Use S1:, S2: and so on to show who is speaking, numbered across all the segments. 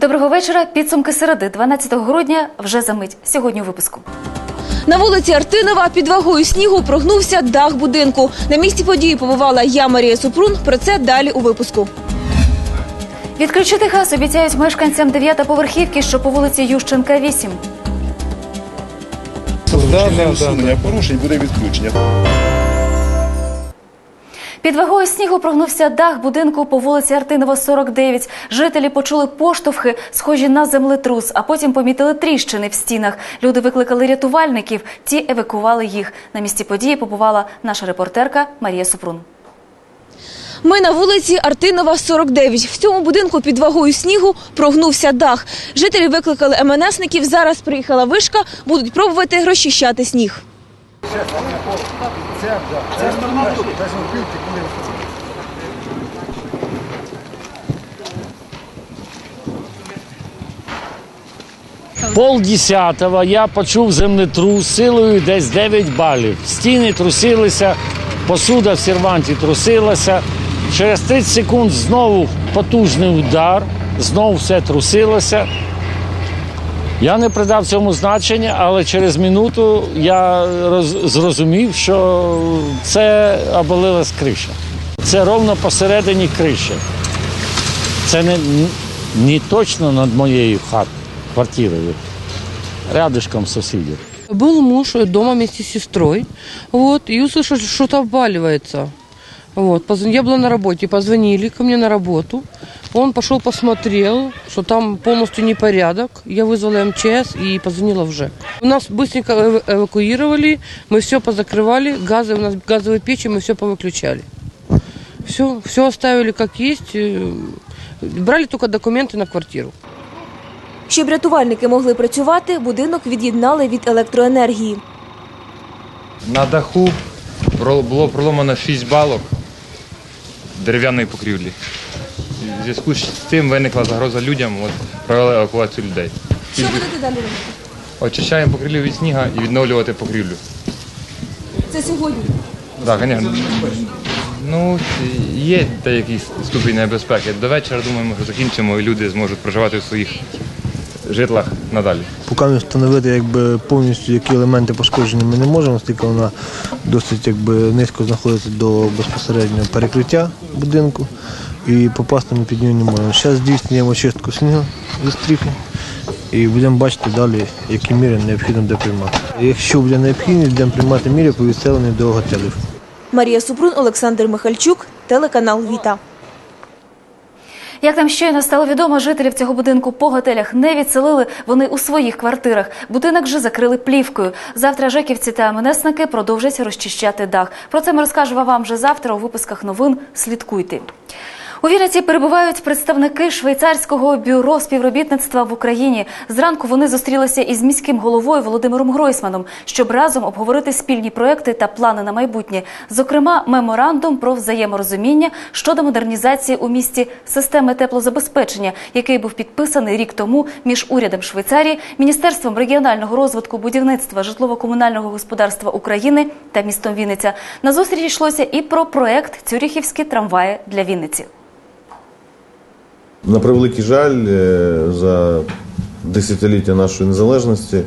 S1: Доброго вечора. Підсумки середи 12 грудня вже за мить. Сьогодні у випуску.
S2: На вулиці Артинова під вагою снігу прогнувся дах будинку. На місці події побувала я, Марія Супрун. Про це далі у випуску.
S1: Відключити газ обіцяють мешканцям дев'ятоповерхівки, що по вулиці Ющенка 8.
S3: Злочинне усунення порушень буде відключення.
S1: Під вагою снігу прогнувся дах будинку по вулиці Артинова, 49. Жителі почули поштовхи, схожі на землетрус, а потім помітили тріщини в стінах. Люди викликали рятувальників, ті евакували їх. На місці події побувала наша репортерка Марія Супрун.
S2: Ми на вулиці Артинова, 49. В цьому будинку під вагою снігу прогнувся дах. Жителі викликали МНСників. Зараз приїхала вишка, будуть пробувати розчищати сніг.
S4: Пол десятого я почув землетрус силою десь 9 балів. Стіни трусилися, посуда в серванті трусилася. Через 30 секунд знову потужний удар, знову все трусилося. Я не придав цьому значення, але через минуту я роз- зрозумів, що це обвалилась криша. Це ровно посередині криші. Це не, не точно над моєю хат, квартирою, рядышком сусідів.
S5: Был муж дома вместе с сестрой, вот, и услышал, что что-то обваливается. Вот, позв- я была на работе, позвонили ко мне на работу. Он пошел посмотрел, что там полностью непорядок. Я вызвала МЧС и позвонила в ЖЭК. У нас быстренько эва- эвакуировали, мы все позакрывали, газы, у нас газовые печи, мы все повыключали. Все, все оставили как есть, э, брали только документы на квартиру.
S2: Щоб рятувальники могли працювати, будинок від'єднали від електроенергії.
S6: На даху про- було проломано 6 балок дерев'яної покрівлі. В зв'язку з цим виникла загроза людям, от, провели евакуацію людей.
S2: Що будете далі робити?
S6: Очищаємо покрівлю від сніга і відновлювати покрівлю.
S2: Це сьогодні.
S6: Так, звісно. Ну, є деякий ступінь небезпеки. До вечора, думаємо, що закінчимо і люди зможуть проживати в своїх житлах надалі.
S7: Поки не встановити якби, повністю, які елементи пошкоджені, ми не можемо, оскільки вона досить якби, низько знаходиться до безпосереднього перекриття будинку і попасти ми під нього не можемо. Зараз здійснюємо очистку снігу зі стріхи і будемо бачити далі, які міри необхідно де приймати. Якщо буде необхідність, будемо приймати міри по відселенню до готелів.
S2: Марія Супрун, Олександр Михальчук, телеканал Віта.
S1: Як нам щойно стало відомо, жителів цього будинку по готелях не відселили. Вони у своїх квартирах. Будинок же закрили плівкою. Завтра жеківці та МНСники продовжать розчищати дах. Про це ми розкажемо вам вже завтра у випусках новин. Слідкуйте. У Вінниці перебувають представники швейцарського бюро співробітництва в Україні. Зранку вони зустрілися із міським головою Володимиром Гройсманом, щоб разом обговорити спільні проекти та плани на майбутнє. Зокрема, меморандум про взаєморозуміння щодо модернізації у місті системи теплозабезпечення, який був підписаний рік тому між урядом Швейцарії, Міністерством регіонального розвитку будівництва житлово-комунального господарства України та містом Вінниця. На зустрічі йшлося і про проект Цюріхівські трамваї для Вінниці.
S8: На превеликий жаль, е, за десятиліття нашої незалежності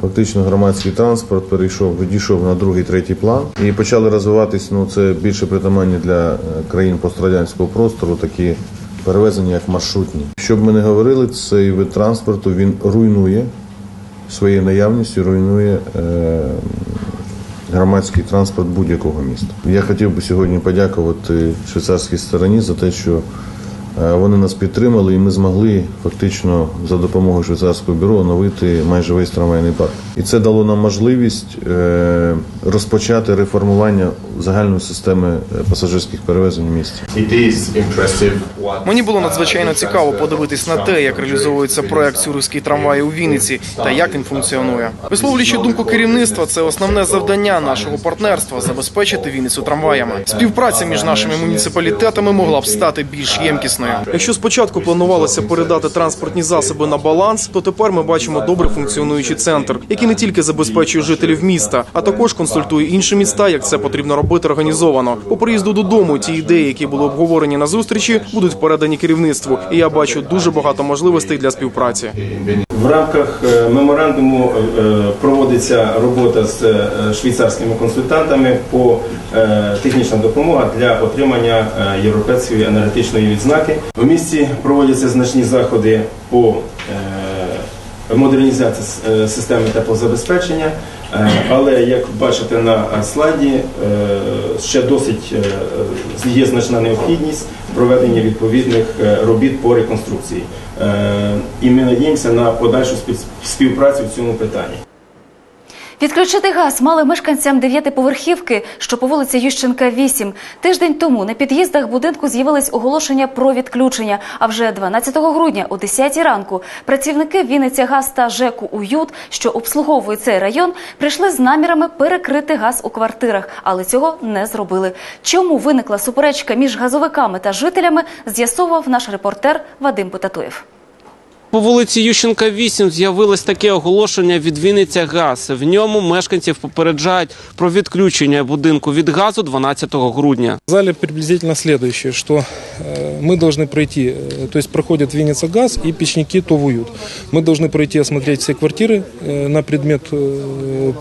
S8: фактично громадський транспорт перейшов, відійшов на другий, третій план і почали розвиватись. Ну це більше притаманні для е, країн пострадянського простору, такі перевезення, як маршрутні. Щоб ми не говорили, цей вид транспорту він руйнує своєю наявністю, руйнує. Е, громадський транспорт будь-якого міста. Я хотів би сьогодні подякувати швейцарській стороні за те, що вони нас підтримали, і ми змогли фактично за допомогою швейцарського бюро оновити майже весь трамвайний парк. І це дало нам можливість е, розпочати реформування загальної системи е, пасажирських перевезень в місті.
S9: Мені було надзвичайно цікаво подивитись на те, як реалізовується проект Цюрівський трамвай у Вінниці та як він функціонує. Висловлюючи думку керівництва, це основне завдання нашого партнерства забезпечити Вінницю трамваями. Співпраця між нашими муніципалітетами могла б стати більш ємкісною. Якщо спочатку планувалося передати транспортні засоби на баланс, то тепер ми бачимо добре функціонуючий центр, який не тільки забезпечує жителів міста, а також консультує інші міста, як це потрібно робити організовано. По приїзду додому ті ідеї, які були обговорені на зустрічі, будуть передані керівництву. І я бачу дуже багато можливостей для співпраці.
S10: Рамках е, меморандуму е, проводиться робота з е, швейцарськими консультантами по е, технічна допомога для отримання е, європейської енергетичної відзнаки. В місті проводяться значні заходи по модернізації е, системи теплозабезпечення. Е, Але як бачите на е, слайді, ще досить є значна необхідність проведення відповідних робіт по реконструкції. І ми надіємося на подальшу співпрацю в цьому питанні.
S1: Відключити газ мали мешканцям дев'ятиповерхівки, що по вулиці Ющенка 8. Тиждень тому на під'їздах будинку з'явились оголошення про відключення. А вже 12 грудня о 10 ранку працівники Вінниця Газ та ЖЕКу Уют, що обслуговує цей район, прийшли з намірами перекрити газ у квартирах, але цього не зробили. Чому виникла суперечка між газовиками та жителями, з'ясовував наш репортер Вадим Потатуєв.
S11: По вулиці Ющенка 8 з'явилось таке оголошення від Вінниця Газ. В ньому мешканців попереджають про відключення будинку від газу 12 грудня.
S12: Сказали приблизительно следующее, что э, мы должны пройти, э, то есть проходит Винница газ и печники ТОВ «Уют». Мы должны пройти осмотреть все квартиры э, на предмет э,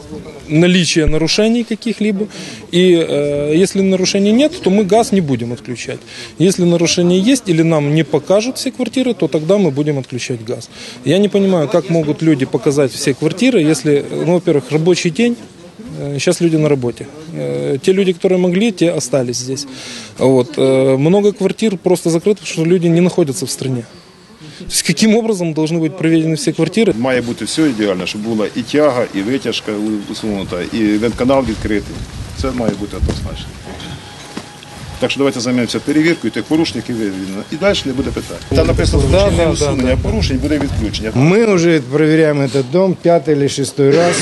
S12: наличия нарушений каких-либо. И э, если нарушений нет, то мы газ не будем отключать. Если нарушения есть или нам не покажут все квартиры, то тогда мы будем отключать газ. Я не понимаю, как могут люди показать все квартиры, если, ну, во-первых, рабочий день, Э, Сейчас люди на работе. Э, Те люди, которые могли, те остались здесь. Вот. Э, Много квартир просто закрыто, потому что люди не находятся в стране. То есть каким образом должны быть проведены все квартиры?
S3: Має бути все ідеально, щоб була і тяга, і витяжка усунута, і вентканал відкритий. Це має бути однозначно. Так що давайте займемося перевіркою тих порушників виявлено. І далі не буде питань. Там написано
S12: Да,
S3: злочинне
S12: да,
S3: усунення порушень, буде відключення.
S13: Мы уже проверяем этот дом пятый или шестой раз.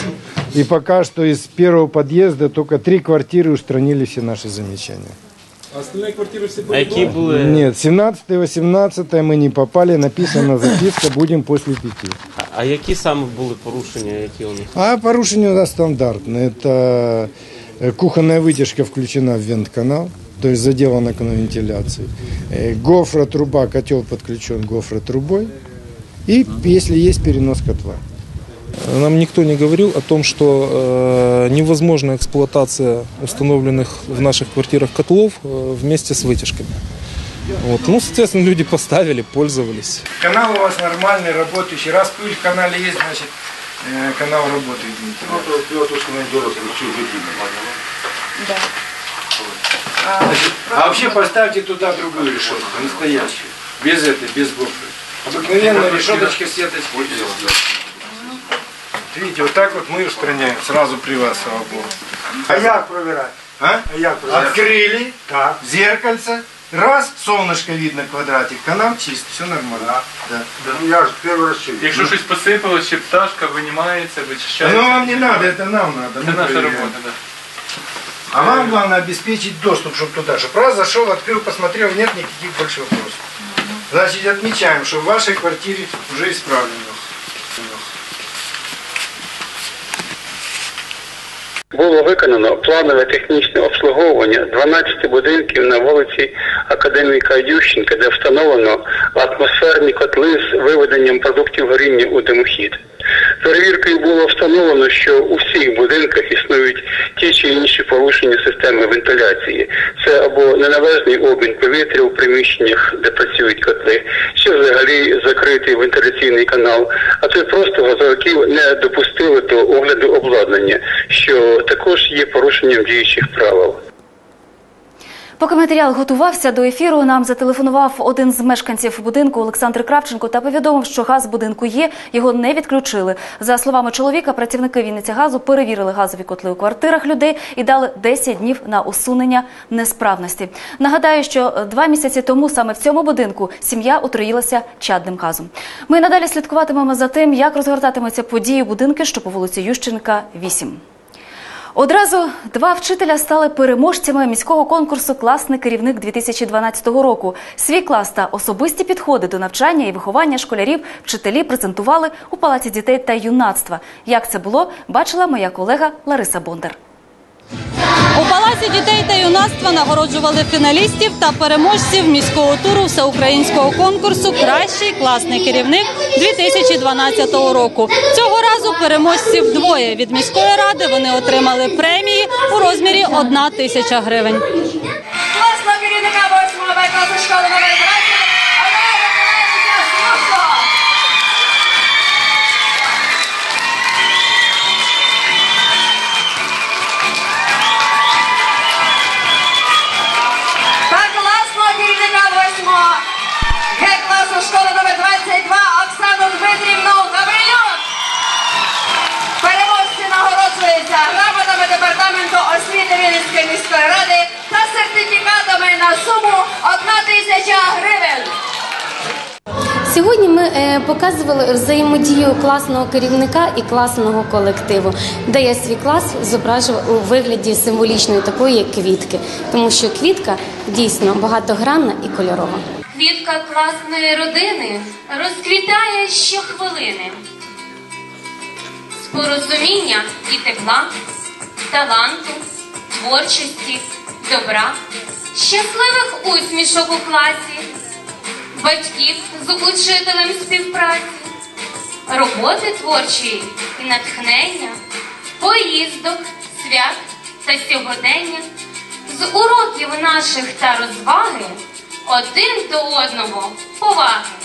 S13: И пока что из первого подъезда только три квартиры устранили все наши замечания.
S12: А остальные квартиры все
S11: А які були
S13: Нет, 17 18 мы не попали, написана записка, будем после пяти.
S11: а які саме були порушення? Які у них?
S13: А порушение у нас стандартное. Это э, кухонная вытяжка включена в вентканал, то есть заделана к вентиляции. Э, Гофротруба, котел подключен гофротрубой. И если есть перенос котла.
S12: Нам никто не говорил о том, что э, невозможна эксплуатация установленных в наших квартирах котлов э, вместе с вытяжками. Вот. Ну, соответственно, люди поставили, пользовались.
S14: Канал у вас нормальный, работающий. Раз пыль в канале есть, значит э, канал работает. Значит, а вообще поставьте туда другую решетку, настоящую. Без этой, без гофры. Обыкновенная решеточка сеточка. Видите, вот так вот мы устраняем сразу при вас, слава Богу. А як проверять? А? а як проверять? Открыли, так. зеркальце, раз, солнышко видно, квадратик, канал чист, все нормально. Да. Ну я же первый раз чую.
S15: Якщо щось посипалось, чи пташка винімається, вичищається.
S14: Ну вам не надо, это нам надо.
S15: Це
S14: мы
S15: наша
S14: проверяем.
S15: робота, да.
S14: А вам главное обеспечить доступ, чтобы туда, чтобы раз зашел, открыл, посмотрел, нет никаких больше вопросов. Значит, отмечаем, что в вашей квартире уже исправлено.
S16: Було виконано планове технічне обслуговування 12 будинків на вулиці Академіка Ющенка, де встановлено атмосферні котли з виведенням продуктів горіння у димохід. Перевіркою було встановлено, що у всіх будинках існують ті чи інші порушення системи вентиляції. Це або неналежний обмін повітря у приміщеннях, де працюють котли, чи взагалі закритий вентиляційний канал, а то просто газовиків не допустили до огляду обладнання, що також є порушенням діючих правил.
S1: Поки матеріал готувався до ефіру, нам зателефонував один з мешканців будинку Олександр Кравченко та повідомив, що газ будинку є, його не відключили. За словами чоловіка, працівники Вінниця газу перевірили газові котли у квартирах людей і дали 10 днів на усунення несправності. Нагадаю, що два місяці тому саме в цьому будинку сім'я отруїлася чадним газом. Ми надалі слідкуватимемо за тим, як розгортатимуться події будинки, що по вулиці Ющенка 8. Одразу два вчителя стали переможцями міського конкурсу Класний керівник 2012 року. Свій клас та особисті підходи до навчання і виховання школярів вчителі презентували у палаці дітей та юнацтва. Як це було, бачила моя колега Лариса Бондар.
S17: У палаці дітей та юнацтва нагороджували фіналістів та переможців міського туру всеукраїнського конкурсу Кращий класний керівник 2012 року. Цього разу переможців двоє. Від міської ради вони отримали премії у розмірі 1 тисяча гривень.
S18: Сьогодні ми е, показували взаємодію класного керівника і класного колективу, де я свій клас зображував у вигляді символічної такої, як квітки, тому що квітка дійсно багатогранна і кольорова.
S19: Квітка класної родини розквітає щохвилини. З порозуміння і тепла, таланту, творчості, добра, щасливих усмішок у класі, батьків з учителем співпраці, роботи творчої і натхнення, поїздок, свят та сьогодення, з уроків наших та розваги один до одного поваги.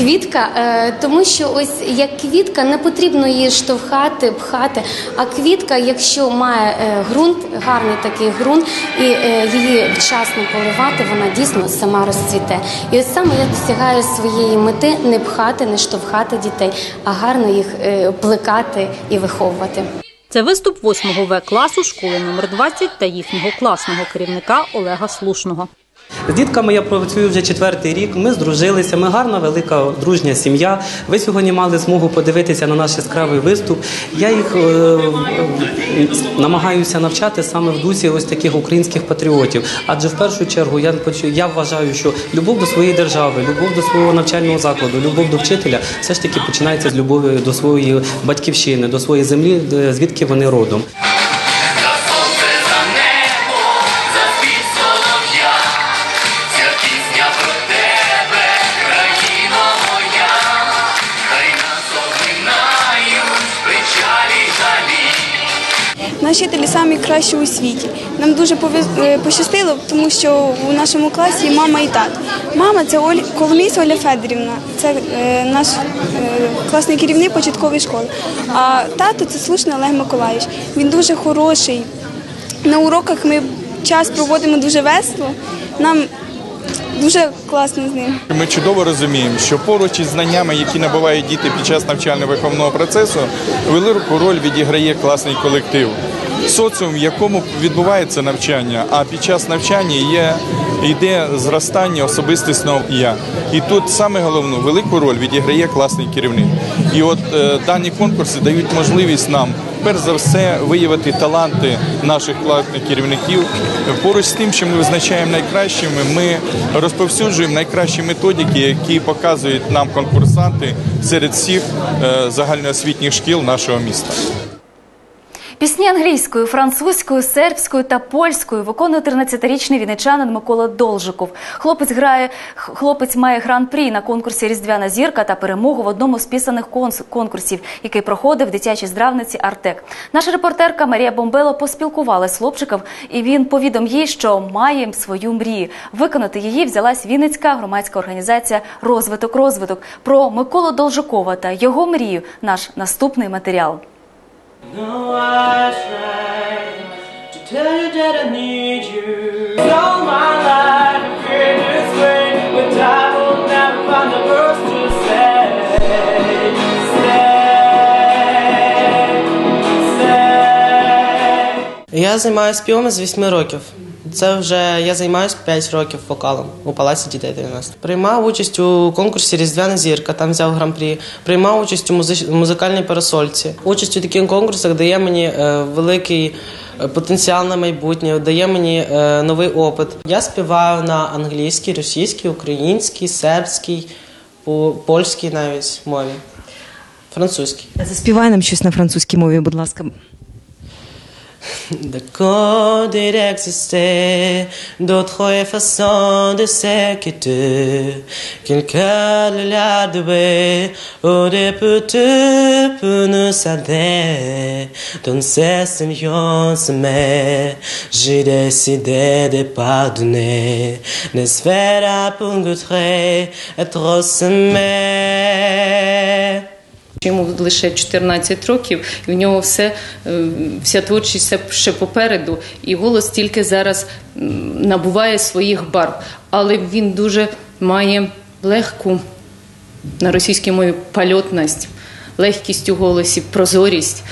S18: Квітка, е, тому що ось як квітка не потрібно її штовхати, пхати. А квітка, якщо має е, ґрунт, гарний такий ґрунт, і е, її вчасно поливати, вона дійсно сама розцвіте. І от саме я досягаю своєї мети не пхати, не штовхати дітей, а гарно їх плекати і виховувати.
S17: Це виступ 8 В класу школи номер 20 та їхнього класного керівника Олега Слушного.
S20: З дітками я працюю вже четвертий рік. Ми здружилися. Ми гарна, велика дружня сім'я. Ви сьогодні мали змогу подивитися на наш яскравий виступ. Я їх е, е, намагаюся навчати саме в дусі ось таких українських патріотів. Адже в першу чергу я я вважаю, що любов до своєї держави, любов до свого навчального закладу, любов до вчителя все ж таки починається з любові до своєї батьківщини, до своєї землі, звідки вони родом.
S21: Наші вчителі самі у світі. Нам дуже е, пощастило, тому що у нашому класі є мама і тато. Мама це Оль... Оля Федорівна, це е, наш е, класний керівник початкової школи. А тато це слушний Олег Миколаївич. Він дуже хороший. На уроках ми час проводимо дуже весело. Нам дуже класно з ним.
S22: Ми чудово розуміємо, що поруч із знаннями, які набувають діти під час навчально-виховного процесу, велику роль відіграє класний колектив. Соціум, в якому відбувається навчання, а під час навчання є йде зростання особистісного я. І тут саме головну велику роль відіграє класний керівник. І от е, дані конкурси дають можливість нам перш за все виявити таланти наших класних керівників. Поруч з тим, що ми визначаємо найкращими, ми розповсюджуємо найкращі методики, які показують нам конкурсанти серед всіх е, загальноосвітніх шкіл нашого міста.
S1: Пісні англійською, французькою, сербською та польською виконує 13-річний вінничанин Микола Должиков. Хлопець грає, хлопець має гран-прі на конкурсі Різдвяна зірка та перемогу в одному з пісаних конкурсів, який проходив в дитячій здравниці Артек. Наша репортерка Марія Бомбело поспілкувалась з хлопчиком, і він повідом їй, що має свою мрію. Виконати її взялась Вінницька громадська організація Розвиток розвиток про Миколу Должикова та його мрію. Наш наступний матеріал.
S23: No, I tried to tell you that I need you. All my life, I feared this way, but I will never find the words to say. Say, say.
S24: Я займаюся співами з 8 років.
S25: Це вже я займаюся 5 років вокалом у Палаці дітей 90. Приймав участь у конкурсі Різдвяна зірка, там взяв гран-прі. Приймав участь у музич- музикальній парасольці. Участь у таких конкурсах дає мені е, великий е, потенціал на майбутнє, дає мені е, новий опит. Я співаю на англійській, російській, українській, сербській, по- польській навіть мові, французькій.
S26: Заспівай нам щось на французькій мові, будь ласка.
S25: D'accord d'exister, d'autres façons de se quitter. Quelqu'un l'a doué, au début pour nous aider. Dans ces séances, mais j'ai décidé de pardonner. N'espère pas être semé.
S27: Йому лише 14 років, і в нього все, е, вся творчість ще попереду, і голос тільки зараз набуває своїх барв. Але він дуже має легку на російській мові польотність, легкість у голосі, прозорість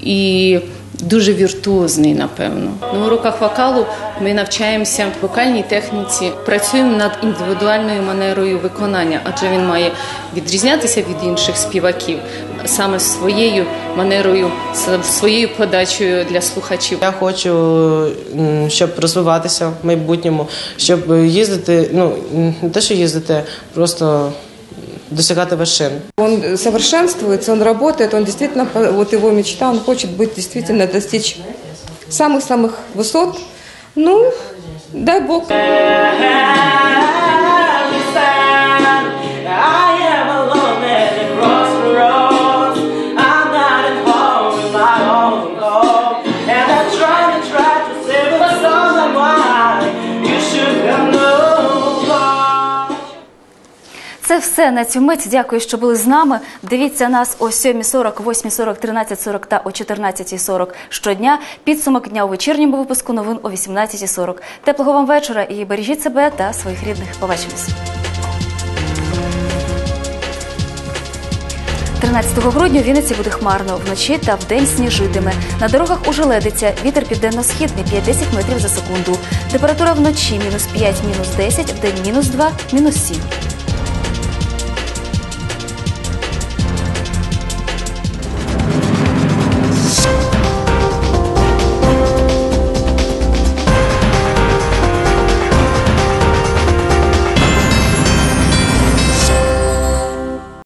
S27: і дуже віртуозний, напевно. На уроках вокалу ми навчаємося вокальній техніці, працюємо над індивідуальною манерою виконання, адже він має відрізнятися від інших співаків саме своєю манерою, своєю подачею для слухачів.
S25: Я хочу, щоб розвиватися в майбутньому, щоб їздити, ну не те, що їздити, просто досягати вершин.
S28: Он совершенствуется, он работает, он действительно, вот его мечта, он хочет быть действительно достичь самых-самых высот. Ну, дай Бог.
S1: Все на цю мить. Дякую, що були з нами. Дивіться нас о 7.40, 8.40, 13.40 та о 14.40 щодня. Підсумок дня у вечірньому випуску новин о 18.40. Теплого вам вечора і бережіть себе та своїх рідних. Побачимось. 13 грудня у Вінниці буде хмарно, вночі та вдень сніжитиме. На дорогах ожеледиться, вітер південно-східний 5-10 метрів за секунду. Температура вночі мінус 5, мінус 10, вдень мінус 2, мінус 7.